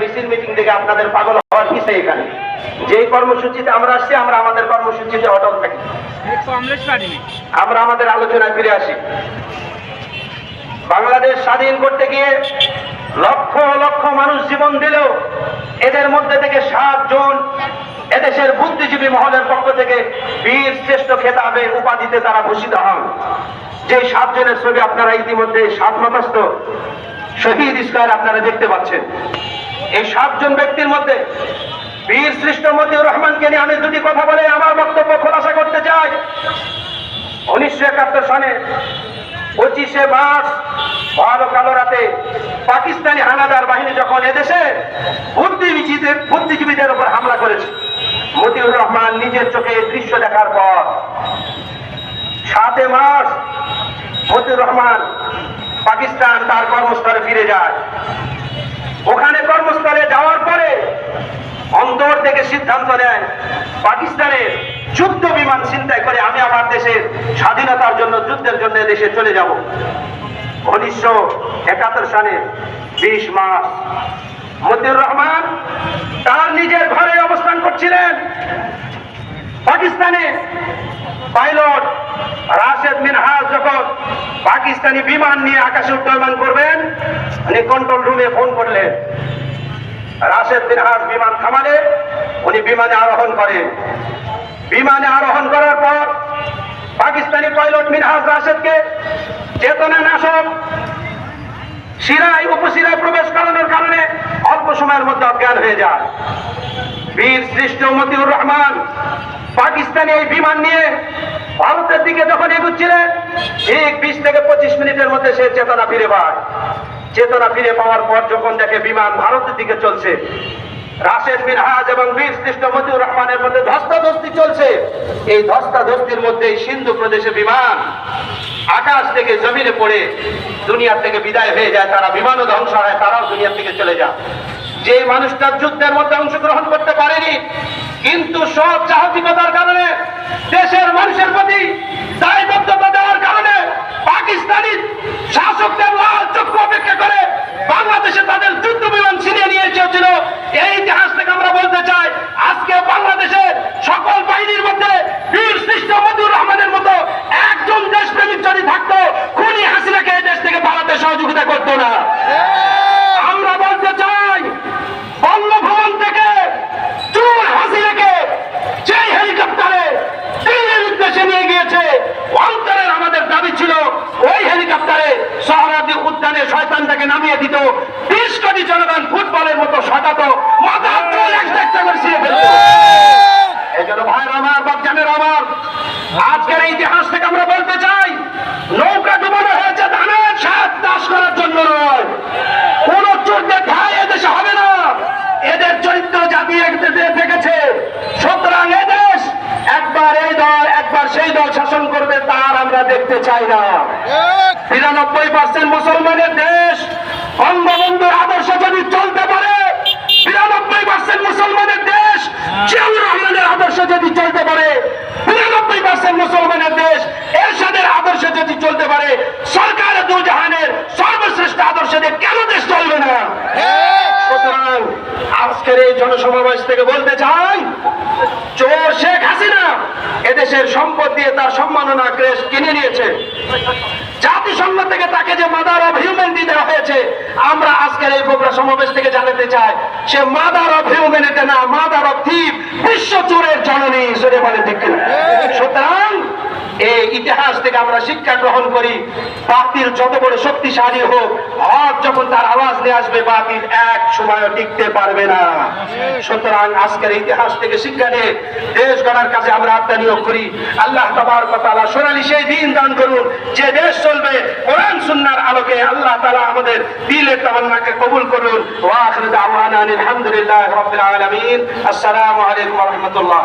মিছিল মিটিং থেকে আপনাদের পাগল হওয়ার কিসে এখানে। যেই কর্মসূচিতে আমরা আসছি আমরা আমাদের কর্মসূচিতে অটল থাকি। আমরা আমাদের আলোচনায় ফিরে আসি। বাংলাদেশ স্বাধীন করতে গিয়ে লক্ষ লক্ষ মানুষ জীবন দিলেও এদের মধ্যে থেকে সাত জন এদেশের বুদ্ধিজীবী মহলের পক্ষ থেকে বীর শ্রেষ্ঠ খেতাবে উপাধিতে তারা ভূষিত হন। যে সাতজনের ছবি আপনারা ইতিমধ্যে সাত মতস্থ শহীদ স্কোয়ার আপনারা দেখতে পাচ্ছেন। এই সাতজন ব্যক্তির মধ্যে বীর শ্রেষ্ঠ মতিউর রহমানকে নিয়ে আমি দুটি কথা বলে আমার বক্তব্য খোলাসা করতে চাই। উনিশশো একাত্তর সনে পঁচিশে মার্চ, ভালো কালো রাতে পাকিস্তানি হানাদার বাহিনী যখন এদেশে বুদ্ধিজীবীদের বুদ্ধিজীবীদের উপর হামলা করেছে, মতিউর রহমান নিজের চোখে দৃশ্য দেখার পর সাতে মার্চ মতিউর রহমান পাকিস্তান তার কর্মস্থলে ফিরে যায়। থেকে সিদ্ধান্ত নেয়, পাকিস্তানের যুদ্ধ বিমান চিন্তায় করে আমি আমার দেশের স্বাধীনতার জন্য, যুদ্ধের জন্য দেশে চলে যাব। উনিশশো একাত্তর সালে বিশ মাস মতিউর রহমান তার নিজের ঘরে অবস্থান করছিলেন। পাকিস্তানে পাইলট রাশেদ মিনহাজ যখন পাকিস্তানি বিমান নিয়ে আকাশে উড্ডয়মান করবেন, উনি কন্ট্রোল রুমে ফোন করলেন। রাশেদ মিনহাজ বিমান থামালে উনি বিমানে আরোহণ করেন বিমানে আরোহণ করার পর পাকিস্তানি পাইলট মিনহাজ রাশেদকে চেতনা নাশক, শিরায়, উপশিরায় প্রবেশ করানোর কারণে অল্প সময়ের মধ্যে অজ্ঞান হয়ে যায়। বীর সৃষ্ট মতিউর রহমান পাকিস্তানি এই বিমান নিয়ে ভারতের দিকে যখন এগুচ্ছিলেন, ঠিক বিশ থেকে পঁচিশ মিনিটের মধ্যে সে চেতনা ফিরে পায়। চেতনা ফিরে পাওয়ার পর যখন দেখে বিমান ভারতের দিকে চলছে রাশেদ মিনহাজ এবং বীর সৃষ্ট মতিউর রহমানের মধ্যে ধস্তাধস্তি চলছে। এই ধস্তাধস্তির মধ্যে সিন্ধু প্রদেশে বিমান আকাশ থেকে জমিনে পড়ে দুনিয়া থেকে বিদায় হয়ে যায়, তারা বিমানও ধ্বংস হয়, তারাও দুনিয়া থেকে চলে যায়। যে মানুষটা যুদ্ধের মধ্যে অংশগ্রহণ করতে পারেনি, কিন্তু সব সাহসিকতার কারণে, দেশের মানুষের প্রতি দায়বদ্ধতা দেওয়ার কারণে পাকিস্তানি শাসকদের লাল চক্ষু অপেক্ষা করে বাংলাদেশে তাদের যুদ্ধ বিমান ছিনিয়ে নিয়ে এসেছিল। এই ইতিহাস থেকে আমরা বলতে চাই আজকে বাংলাদেশের সকল বাহিনীর মধ্যে বীর সৃষ্ট মতিউর রহমানের মতো একজন দেশপ্রেমিক যদি থাকতো খুনি হাসিনাকে এই দেশ থেকে পালাতে সহযোগিতা করতো না আমরা বলতে চাই বঙ্গভবন থেকে চুর হাসিনাকে যে হেলিকপ্টারে দিল্লির উদ্দেশ্যে নিয়ে গিয়েছে অন্তরের আমাদের দাবি ছিল, ওই হেলিকপ্টারে সহরাদি উদ্যানে শয়তানটাকে নামিয়ে দিত। বিশ কোটি জনগণ ফুটবলের মতো শটাত মাথা চুল একটা একটা করে ছিঁড়ে ফেলতো এই জন্য ভাইয়ের আমার বাচ্চানের আমার আজকের এই ইতিহাস থেকে আমরা বলতে চাই নৌকা ডুবানো হয়েছে ধানের সাত চাষ করার জন্য নয় কোন চোরদের ঠাই এদেশে হবে না এদের চরিত্র জাতি এদেশে দেখেছে সুতরাং এদেশ একবার এই দল একবার সেই দল শাসন করবে তার আমরা দেখতে চাই না। বিরানব্বই পার্সেন্ট মুসলমানের দেশ বঙ্গবন্ধুর আদর্শ যদি চলতে পারে বিরানব্বই পার্সেন্ট মুসলমানের দেশ জিয়াউর রহমানের আদর্শ যদি চলতে পারে বিরানব্বই পার্সেন্ট মুসলমানের দেশ এরশাদের আদর্শ যদি চলতে পারে সরকার দুজাহানের সর্বশ্রেষ্ঠ আদর্শদের কেন সুতরাং আজকের এই জনসমাবেশ থেকে বলতে চাই, চোর শেখ হাসিনা এদেশের সম্পদ দিয়ে তার সম্মাননা ক্রেশ কিনে নিয়েছে। জাতিসংঘ থেকে তাকে যে মাদার অফ হিউম্যানিটি দেওয়া হয়েছে, আমরা আজকের এই প্রোগ্রাম সমাবেশ থেকে জানাতে চাই, সে মাদার অফ হিউম্যানিটি না, মাদার অফ থিপ বিশ্ব চোরের জননী সেটা বলে ঠিক সুতরাং এই ইতিহাস থেকে আমরা শিক্ষা গ্রহণ করি, বাতিল যত বড় শক্তিশালী হোক হক যখন তার আওয়াজ নিয়ে আসবে, বাতিল এক সময় টিকতে পারবে না। সুতরাং আজকের ইতিহাস থেকে শিক্ষা নিয়ে দেশ গড়ার কাজে আমরা আত্মা নিয়োগ করি। আল্লাহ তাবার কথা সোনালি সেই দিন দান করুন, যে দেশ চলবে, কোরআন সুন্নার আলোকে আল্লাহ তালা আমাদের দিলের তামান্নাকে কবুল করুন। দাওয়ানা আলহামদুলিল্লাহ রাব্বিল আলামিন। আসসালামু আলাইকুম রাহমাতুল্লাহ।